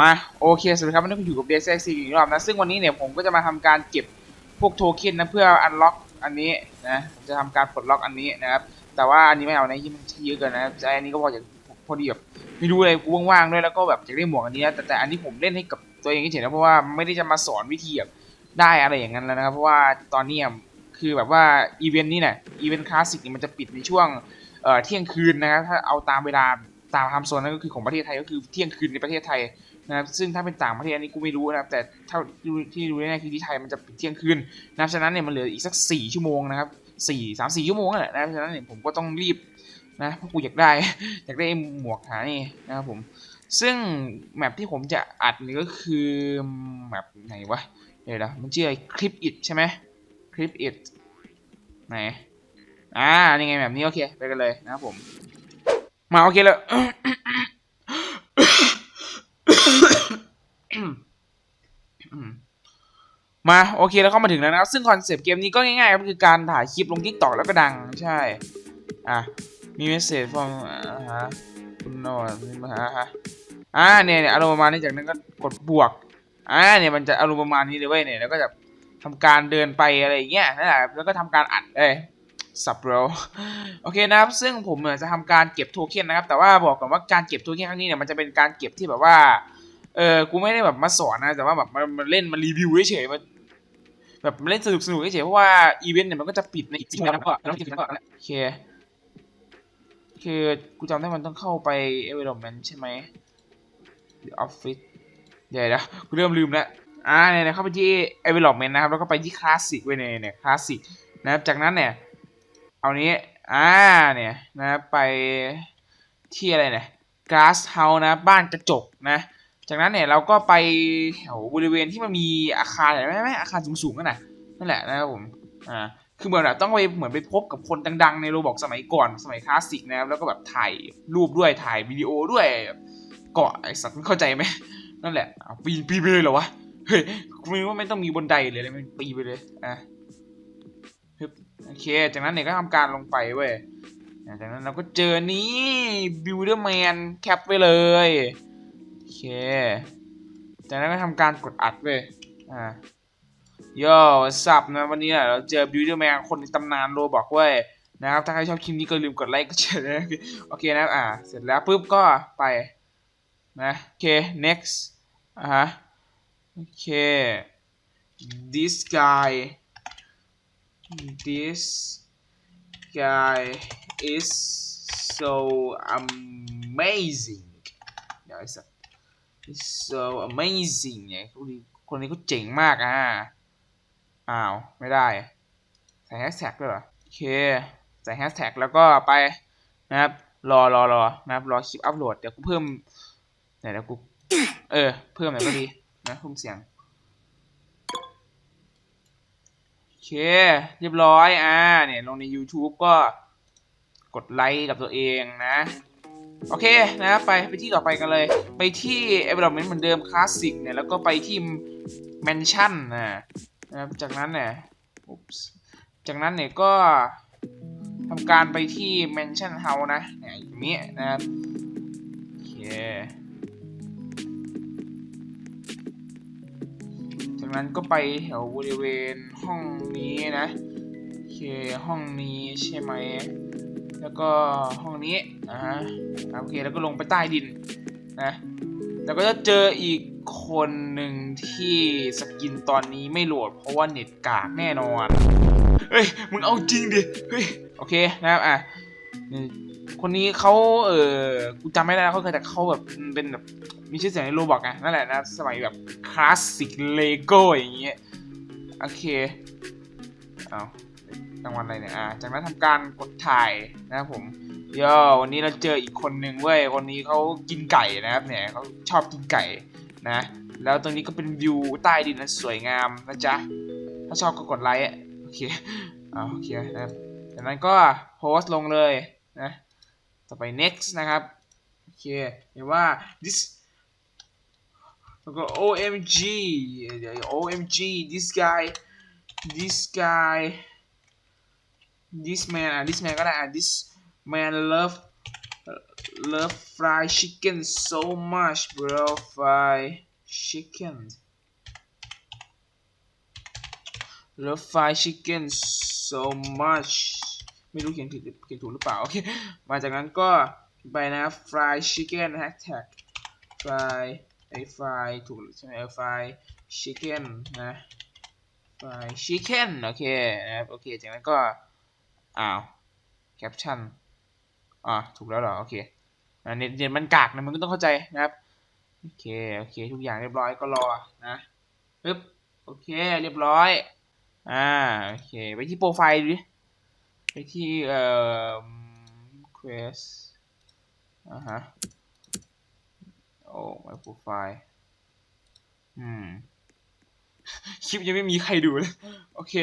มาโอเคสวัสดีครับวันนี้ผมอยู่กับ d s x อีกรอบนะ ซึ่งวันนี้เนี่ยผมก็จะมาทำการเก็บพวกโทเค็นนะเพื่ออันล็อกอันนี้นะผมจะทำการปลดล็อกอันนี้นะครับ แต่ว่าอันนี้ไม่เอานะยี่มันเยอะเกินนะครับแต่อันนี้ก็พอจะพอดีแบบไม่รู้เลยกูว่างๆด้วยแล้วก็แบบอยากได้หมวกอันนี้นะแต่แต่อันนี้ผมเล่นให้กับตัวเองเฉยๆนะเพราะว่าไม่ได้จะมาสอนวิธีแบบได้อะไรอย่างนั้นแล้วนะครับเพราะว่าตอนนี้อะคือแบบว่าอีเวนต์นี้เนี่ยอีเวนต์คลาสสิกนี่มันจะปิดในช่วงเอ่อเที่ยงคืนนะครับถ้าเอาตามเวลา ตามไทม์โซนนั่นก็คือของประเทศไทยก็คือเที่ยงคืนในประเทศไทยนะครับซึ่งถ้าเป็นต่างประเทศอันนี้กูไม่รู้นะครับแต่เท่าที่รู้แน่คือที่ไทยมันจะเที่ยงคืนนะฉะนั้นเนี่ยมันเหลืออีกสักสี่ชั่วโมงนะครับสี่สามสี่ชั่วโมงนั่นแหละนะฉะนั้นเนี่ยผมก็ต้องรีบนะเพราะกูอยากได้อยากได้หมวกหานี่นะครับผมซึ่งแมปที่ผมจะอัดนี่ก็คือแมปไหนวะเดี๋ยวนะมันชื่ออะไรคลิปอิดใช่ไหมคลิปอิดไหนอ่านี่ไงแบบนี้โอเคไปกันเลยนะครับผม มาโอเคแล้วมาโอเคแล้วเข้ามาถึงแล้วนะครับ ซึ่งคอนเซปต์เกมนี้ก็ง่ายๆครับคือการถ่ายคลิปลงทิกตอกแล้วก็ดังใช่ อะ มีเมสเซจฟอร์มฮะคุณโนนี่มาฮะฮะอ่าเนี่ยเนี่ยอารมณ์ประมาณนี้จากนั้นก็กดบวกอ่าเนี่ยมันจะอารมณ์ประมาณนี้เลยเว้ยเนี่ยแล้วก็จะทำการเดินไปอะไรอย่างเงี้ยนั่นแหละแล้วก็ทำการอัดเอ้ย สับโรโอเคนะครับ ซึ่งผมเนี่ยจะทำการเก็บโทเค็นนะครับ แต่ว่าบอกก่อนว่าการเก็บโทเค็นครั้งนี้เนี่ยมันจะเป็นการเก็บที่แบบว่า เออกูไม่ได้แบบมาสอนนะ แต่ว่าแบบมันมันเล่นมันรีวิวเฉยมันแบบมันเล่นสนุกสนุกเฉยเพราะว่าอีเวนต์เนี่ยมันก็จะปิดในอีกสิบนาทีก็แล้วก็ก็โอเค คือกูจำได้มันต้องเข้าไป environment ใช่ไหมหรือ office เดี๋ยวนะกูเริ่มลืมแล้วอ่าเนี่ยเข้าไปที่ environment นะครับแล้วก็ไปที่ classic ไว้เนี่ยเนี่ย classic นะครับจากนั้นเนี่ย เอานี้ อ่า เนี่ยนะ ไปที่อะไรเนี่ย glass house นะ บ้านกระจกนะ จากนั้นเนี่ยเราก็ไปแถวบริเวณที่มันมีอาคารอะไรไหมไหมอาคารสูงๆนั่นน่ะนั่นแหละนะครับผม อ่า คือเหมือนแบบต้องไปเหมือนไปพบกับคนดัง ๆ ในโรบอกสมัยก่อน สมัยคลาสสิกนะครับ แล้วก็แบบถ่ายรูปด้วย ถ่ายวิดีโอด้วย เกาะไอสัตว์เข้าใจไหมนั่นแหละปีนปีนไปเลยเหรอวะ เฮ้ยกูไม่รู้ว่าไม่ต้องมีบนไดเลยเลยมันปีนไปเลย อะ ฮึบโอเค จากนั้นเนี่ยก็ทำการลงไปเว้ยจากนั้นเราก็เจอนี้บิวเดอร์แมนแคปไว้เลยโอเค จากนั้นก็ทำการกดอัดเว้ยอ่าโย่สับนะวันนี้เราเจอบิวเดอร์แมนคนในตำนานโรบอกเว้ยนะครับ ถ้าใครชอบคลิปนี้ก็ลืมกดไลค์กดแชร์นะโอเคนะอ่า เสร็จแล้วปุ๊บก็ไปนะโอเค next อ่าฮะโอเค this guy this guy is so amazing เดี๋ยวไอ้สัส It's so amazing เนี่ยคนนี้ก็เจ๋งมากอะ อ้าว ไม่ได้ ใส่แฮชแท็กด้วยเหรอ โอเค ใส่แฮชแท็กแล้วก็ไปนะครับ รอรอรอนะครับ รอคลิปอัพโหลด เดี๋ยวกูเพิ่มเดี๋ยวเดี๋ยวกู เออ เพิ่มหน่อยก็ดีนะเพิ่มเสียง โอ เค เรียบร้อย อ่า เนี่ย ลงใน YouTube ก็กดไลค์กับตัวเองนะ โอเคนะ ไป ไปที่ต่อไปกันเลย ไปที่ environment เหมือนเดิมคลาสสิกเนี่ย แล้วก็ไปที่ mansion นะนะครับจากนั้นเนี่ยอุ๊ปส์จากนั้นเนี่ยก็ทำการไปที่ mansion house นะ เนี่ยอย่างนี้นะครับ นั้นก็ไปแถวบริเวณห้องนี้นะโอเคห้องนี้ใช่ไหมแล้วก็ห้องนี้อ่าฮะโอเคแล้วก็ลงไปใต้ดินนะแล้วก็จะเจออีกคนหนึ่งที่สกินตอนนี้ไม่โหลด เพราะว่าเน็ตกากแน่นอนเฮ้ยมึงเอาจริงดิเฮ้ยโอเคนะครับอะนี่ คนนี้เขาเออกูจำไม่ได้แล้วเขาเคยแต่เขาแบบเป็นแบบมีชื่อเสียงในโรบอกไงนั่นแหละนะสมัยแบบคลาสสิกเลโก้อย่างเงี้ยโอเคเอารางวัลอะไรเนี่ยอ่าจากนั้นทำการกดถ่ายนะครับผมย่อวันนี้เราเจออีกคนนึงเว้ยคนนี้เขากินไก่นะครับเนี่ยเขาชอบกินไก่นะ แล้วตรงนี้ก็เป็นวิวใต้ดินนะสวยงามนะจ๊ะถ้าชอบก็กดไลค์อะโอเคอ่าโอเคนะครับจากนั้นก็โพสต์ลงเลยนะ ต่อไป next นะครับ โอเค เห็นว่า this แล้วก็ OMG เดี๋ยว OMG this guy this guy this man อ่ะ this man ก็ได้อ่ะ this man love love fried chicken so much bro fried chicken love fried chicken so much ไม่รู้เขียนผิดเขียนถูกหรือเปล่าโอเคมาจากนั้นก็ไปนะ fried chicken hashtag fry ไอ้ fry ถูกใช่ไหมเออ fry chicken นะ fry chicken โอเคนะครับโอเคจากนั้นก็อ้าว caption อ่าถูกแล้วเหรอโอเคอ่าเน็ตเน็ตมันกากนะมันก็ต้องเข้าใจนะครับโอเคโอเคทุกอย่างเรียบร้อยก็รอนะปึ๊บโอเคเรียบร้อยอ่าโอเคไปที่โปรไฟล์ดูดิ ไปที่เอ่อ quest อ่าฮะ โอ้ my profile อืม คลิปยังไม่มีใครดูเลย โอเค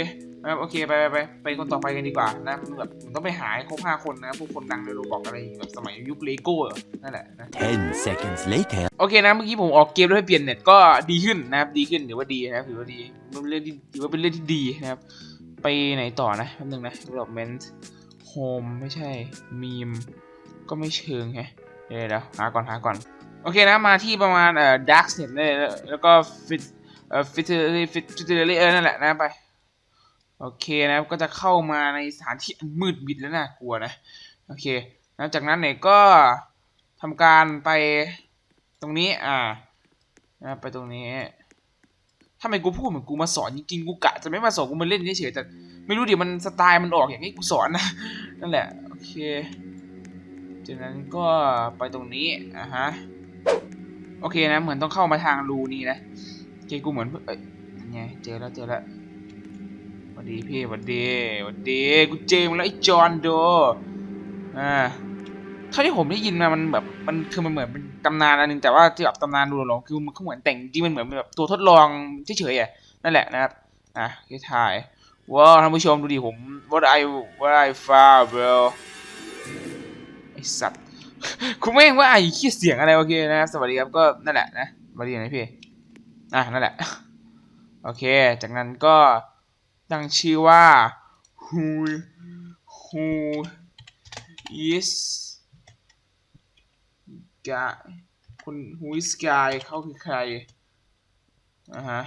นะครับโอเค ไปไปไปไปคนต่อไปกันดีกว่านะมันแบบมันต้องไปหาให้ครบห้าคนนะ พวกคนดังในโรบอกอะไรแบบสมัยยุคเลโก้อะนั่นแหละนะ 10 seconds later. โอเคนะเมื่อกี้ผมออกเกมแล้วให้เปลี่ยนเน็ตก็ดีขึ้นนะครับ ดีขึ้นถือว่าดีนะครับถือว่าดีมันเป็นเรื่องที่ถือว่าเป็นเรื่องที่ดีนะครับ ไปไหนต่อนะแป๊บนึงนะ development home ไม่ใช่ meme ก็ไม่เชิงแฮะเดี๋ยวเดี๋ยวหาก่อนหาก่อน โอเคนะ มาที่ประมาณเอ่อ darknet เนี่ยแล้วก็ fit เอ่อ fitly fit fit เออนั่นแหละนะไป โอเคนะก็จะเข้ามาในสถานที่มืดมิดและน่ากลัวนะ โอเคนะจากนั้นเนี่ยก็ทำการไปตรงนี้อ่านะไปตรงนี้ ถ้าไมกูพูดเหมือนกูมาสอนจริงๆกูกะจะไม่มาสอนกูมาเล่นเฉยๆแต่ไม่รู้ดิมันสไตล์มันออกอย่างนี้กูสอนนะนั่นแหละโอเคจากนั้นก็ไปตรงนี้อ่าฮะโอเคนะเหมือนต้องเข้ามาทางรูนี้นะโอเคกูเหมือนเอ้ยยังไงเจอแล้วเจอแล้วสวัสดีพี่สวัสดีสวัสดีกูเจอมึงแล้วไอ้จอห์นโดอ่า เท่าที่ผมได้ยินมามันแบบมันคือมันเหมือนเป็นตำนานอันนึงแต่ว่าที่แบบตำนานดูหลงคือมันก็เหมือนแต่งจริงมันเหมือนแบบตัวทดลองเฉยๆอะนั่นแหละนะครับอะที่ถ่ายว้าวท่านผู้ชมดูดิผม what I what I found bro ไอสัตว์คุณไม่งว่าไอ้ขี้เสียงอะไรโอเคนะสวัสดีครับก็นั่นแหละนะสวัสดีนะพี่อะนั่นแหละโอเค จากนั้นก็ตั้งชื่อว่า who who is guy คน who is guy เขาคือใครอ่าฮะ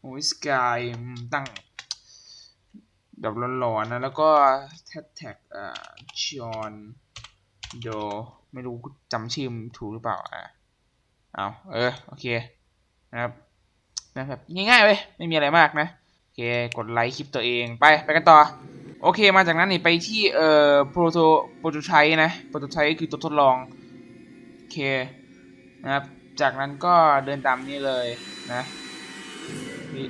who is guy ตั้งแบบร้อนๆนะ แล้วก็แท็กแท็กอ่า John โดไม่รู้จำชื่อถูกหรือเปล่าอะเอาเออ โอเค นะครับนะครับง่ายๆเว้ยไม่มีอะไรมากนะ โอเค กดไลค์คลิปตัวเองไป ไปกันต่อ โอเค มาจากนั้นนี่ไปที่เอ่อโปรโตโปรโตไทป์นะโปรโตไทป์คือตัวทดลอง โอเคนะครับ จากนั้นก็เดินตามนี้เลยนะ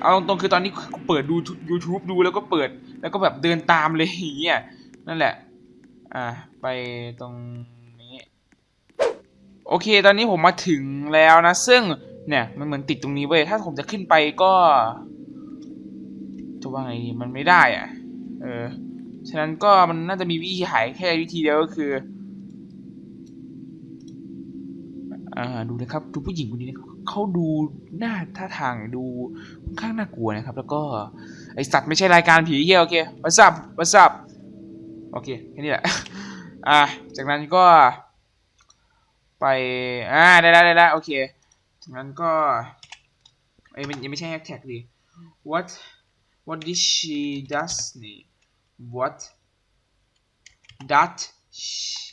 เอาตรงๆคือตอนนี้เปิดดู YouTube ดูแล้วก็เปิดแล้วก็แบบเดินตามเลยอย่างเงี้ยนั่นแหละ อ่าไปตรงนี้ โอเค ตอนนี้ผมมาถึงแล้วนะ ซึ่งเนี่ยมันเหมือนติดตรงนี้เว้ยถ้าผมจะขึ้นไปก็จะว่าไงมันไม่ได้อะเออ ฉะนั้นก็มันน่าจะมีวิธีหายแค่วิธีเดียวก็คือ อ่า ดูนะครับดูผู้หญิงคนนี้นะเขาดูหน้าท่าทางดูค่อนข้างน่ากลัวนะครับ แล้วก็ไอสัตว์ไม่ใช่รายการผีเหี้ยโอเค what's up what's up โอเคแค่นี้แหละอ่าจากนั้นก็ ไปอ่าได้แล้วได้แล้วโอเคจากนั้นก็เอ้มันยังไม่ใช่แฮชแท็กดิ what what did she does นี่ what that sh-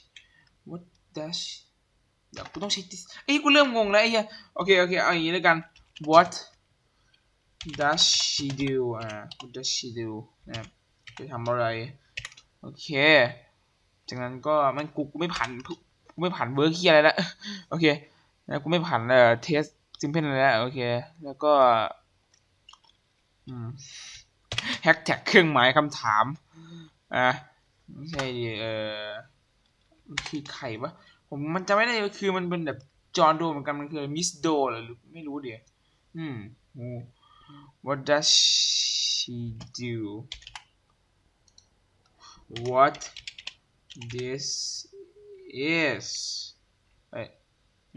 what does เดี๋ยวกูต้องใช้ this เอ้ยกูเริ่มงงแล้วไอ้เหี้ยโอเคโอเคเอาอย่างนี้แล้วกัน what does she do อ่า what does she do นะครับจะทำอะไร โอเค จากนั้นก็มันกูกูไม่ผ่านกูไม่ผ่านเวิร์กเฮียอะไรแล้วโอเคแล้วกูไม่ผ่านเอ่อเทสซิมเพิลอะไรแล้วโอเค แล้วก็อืมแฮชแท็กเครื่องหมายคำถาม อะไม่ใช่ดิเออคือใครวะ ผมมันจำไม่ได้คือมันเป็นแบบจอห์นโดเหมือนกันมันคือมิสโดหรือไม่รู้เดี๋ยวอืม Who- what does she do what this is เอ้ย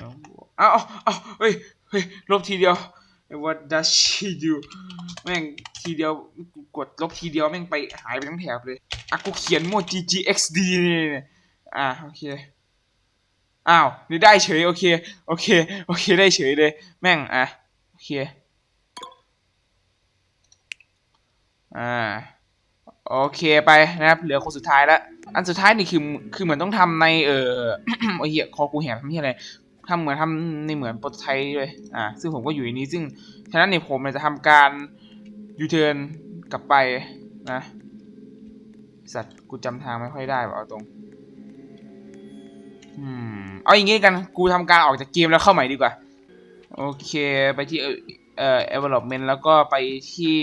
อ้าวอ้าวอ้เฮ้ยเฮ้ยลบทีเดียว what does she do แม่งทีเดียวกดลบทีเดียวแม่งไปหายไปทั้งแถบเลยอะกูเขียนโม ggxd นี่เนี่ยอะโอเค อ้าวนี่ได้เฉยโอเคโอเคโอเคได้เฉยเลย แม่งอะโอเคอ่าโอเคไปนะครับเหลือคนสุดท้ายแล้วอันสุดท้ายนี่คือคือเหมือนต้องทำในเออโอ้เหี้ยคอกูแหบทำที่อะไรทำเหมือนทำในเหมือนโปรตไทเลยอ่าซึ่งผมก็อยู่ในนี้ซึ่งฉะนั้นเนี่ยผมเนี่ยจะทำการยูเทิร์นกลับไปนะสัตว์กูจำทางไม่ค่อยได้ว่ะเอาตรง อืม เอาอย่างงี้กัน กูทำการออกจากเกมแล้วเข้าใหม่ดีกว่า โอเค ไปที่เอ่อเอ่อ development แล้วก็ไปที่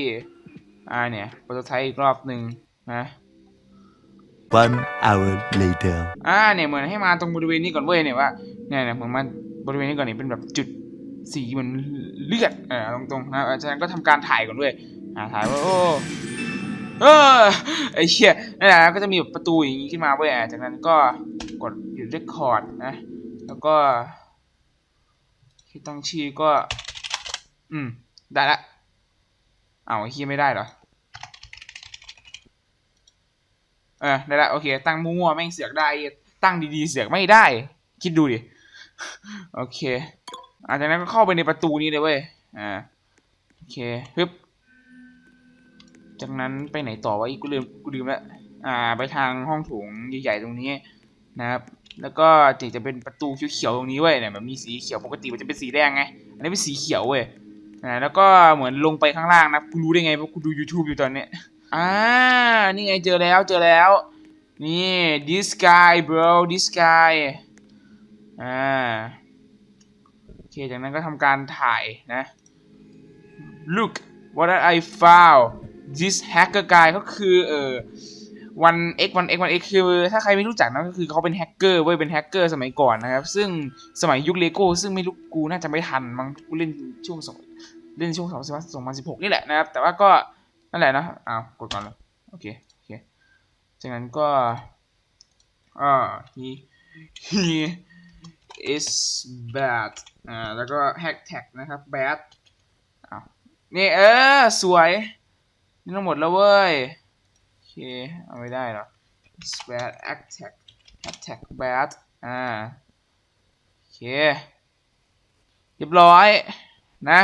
อ่าเนี่ย โปรโตไทป์อีกรอบหนึ่งนะ One hour later. อ่าเนี่ยเหมือนให้มาตรงบริเวณนี้ก่อนเว้ยเนี่ยว่าเนี่ยเนี่ยเหมือนมาบริเวณนี้ก่อนเนี่ยเป็นแบบจุดสีเหมือนเลือดเออตรงๆนะอาจารย์ก็ทำการถ่ายก่อนด้วยอ่าถ่ายว่าโอ้เออไอ้เชี่ยนั่นแหละก็จะมีแบบประตูอย่างนี้ขึ้นมาเว้ยอะจากนั้นก็กดหยุดเรคคอร์ดนะ แล้วก็ที่ตั้งชื่อก็ อืม ได้ละ เอาไอ้เฮียไม่ได้เหรอ เออ ได้ละ โอเค ตั้งมั่วแม่งเสือกได้ ตั้งดีๆ เสือกไม่ได้ คิดดูดิ โอเคอาจากนั้นก็เข้าไปในประตูนี้เลยเว้ย อ่า โอเคฮึบ จากนั้นไปไหนต่อวะอีกกูลืม กูลืมล้วอ่า ไปทางห้องโถงใหญ่ๆตรงนี้นะครับ แล้วก็จะจะเป็นประตูเขียวๆตรงนี้เว้ยเนี่ยแบบมีสีเขียวปกติมันจะเป็นสีแดงไง อันนี้เป็นสีเขียวเว้ยอ่าแล้วก็เหมือนลงไปข้างล่างนะกูรู้ได้ไงเพราะกูดู YouTube อยู่ตอนเนี้ยอ่านี่ไงเจอแล้วเจอแล้ว นี่ this guy bro this guy อ่าโอเคจากนั้นก็ทำการถ่ายนะ look what I found this hacker guy ก็คือเออ one x one x one x คือถ้าใครไม่รู้จักนะก็คือเขาเป็นแฮกเกอร์เว้ยเป็นแฮกเกอร์สมัยก่อนนะครับ ซึ่งสมัยยุคเลโก้ซึ่งไม่รู้กูน่าจะไม่ทันมั้งกูเล่นช่วงสองเล่นช่วงสองสองพันสิบหกนี่แหละนะครับ แต่ว่าก็นั่นแหละนะอ้าวกดก่อนเลยโอเคโอเคจากนั้นก็อ่า he he is bad อ่าแล้วก็ hashtag นะครับ bad อ้าวนี่เออสวยนี่ทั้งหมดแล้วเว้ย เคเอาไม่ได้หรอ is bad hashtag hashtag bad อ่า โอเค เรียบร้อย นะ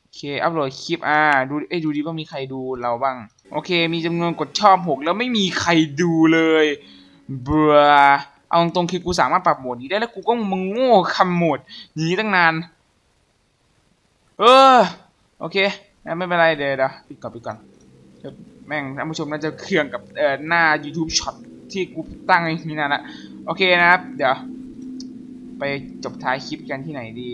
โอเค อัพโหลดคลิป อ่า ดูเอ้ดูดิว่ามีใครดูเราบ้าง โอเค มีจำนวนกดชอบหกแล้วไม่มีใครดูเลยเบื่อเอาตรงๆคือกูสามารถปรับโหมดนี้ได้แล้วกูก็มึงโง่คำโหมดนี้ตั้งนาน เออ โอเค ไม่เป็นไรเดี๋ยวเดี๋ยวปิดก่อนปิดก่อน แม่งท่านผู้ชมน่าจะเครื่องกับเอ่อหน้า YouTube ช็อตที่กูตั้งนี่นานละโอเคนะครับ เดี๋ยว ไปจบท้ายคลิปกันที่ไหนดี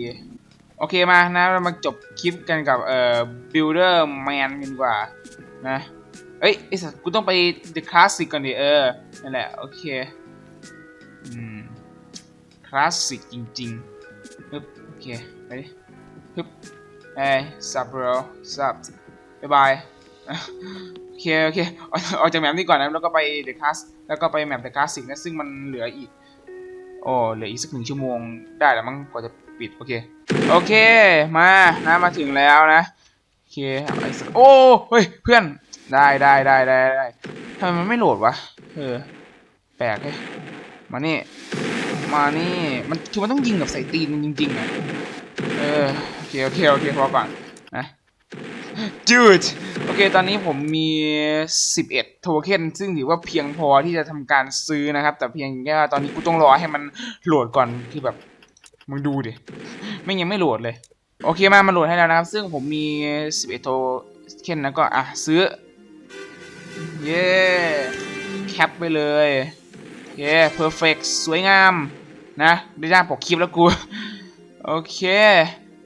โอเคมานะเรามาจบคลิปกันกับเอ่อ Builder Man กันดีกว่านะเอ้ยไอสัสกูต้องไป The Classic ก่อนดิเออนั่นแหละ โอเคอืมคลาสสิกจริงๆฮึบโอเค ไปดิฮึบเอ้ยซับ bro ซับบ๊ายบาย โอเคโอเคออกออกจากแมปนี้ก่อนนะแล้วก็ไป The Class แล้วก็ไปแมป The Classic นะซึ่งมันเหลืออีกโอ้เหลืออีกสักหนึ่งชั่วโมงได้แล้วมั้งกว่าจะปิดโอเคโอเคมานะมาถึงแล้วนะโอเคไอสักโอ้เฮ้ยเพื่อนได้ได้ได้ได้ได้ทำไมมันไม่โหลดวะเออแปลกเฮ้ยมานี่มานี่มันคือมันต้องยิงกับใส่ตีนมันจริงๆอะเออโอเคโอเคโอเคพอก่อนนะ Dude โอเค ตอนนี้ผมมี 11 โทเค็น ซึ่งถือว่าเพียงพอที่จะทำการซื้อนะครับ แต่เพียงแค่ว่าตอนนี้กูต้องรอให้มันโหลดก่อนคือแบบ มึงดูดิ ไม่ยังไม่โหลดเลย โอเค มามันโหลดให้แล้วนะครับ ซึ่งผมมี 11 โทเค็นแล้วก็ อะ ซื้อ เย้แคปไปเลยโอเค perfect สวยงาม นะได้หน้าปกคลิปแล้วกู โอเค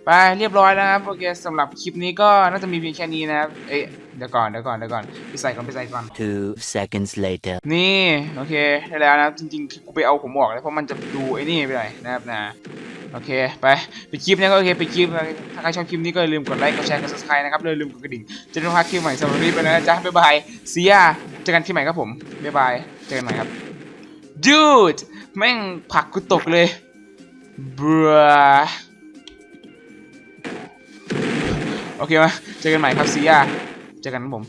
ไปเรียบร้อยนะครับโอเคสำหรับคลิปนี้ก็น่าจะมีเพียงแค่นี้นะครับเอ๊ะเดี๋ยวก่อนเดี๋ยวก่อนเดี๋ยวก่อนไปใส่ก่อนไปใส่ก่อน Two seconds later. นี่โอเคได้แล้วนะครับจริงๆคือกูไปเอาผมออกเลยเพราะมันจะดูไอ้นี่ไปหน่อยนะครับนะโอเคไปไปคลิปนี้ก็โอเคไปคลิปนะถ้าใครชอบคลิปนี้ก็อย่าลืมกดไลค์กดแชร์กด subscribe นะครับอย่าลืมกดกระดิ่งจะได้ไม่พลาดคลิปใหม่สำหรับวันนี้ไปแล้วนะจ๊ะบ๊ายบายเสียเจอกันคลิปใหม่ครับผมบ๊ายบายเจอกันใหม่ครับ dude แม่งผลักกูตกเลยเบื่อ โอเคไหมเจอกันใหม่ครับซียเจอกันครับผม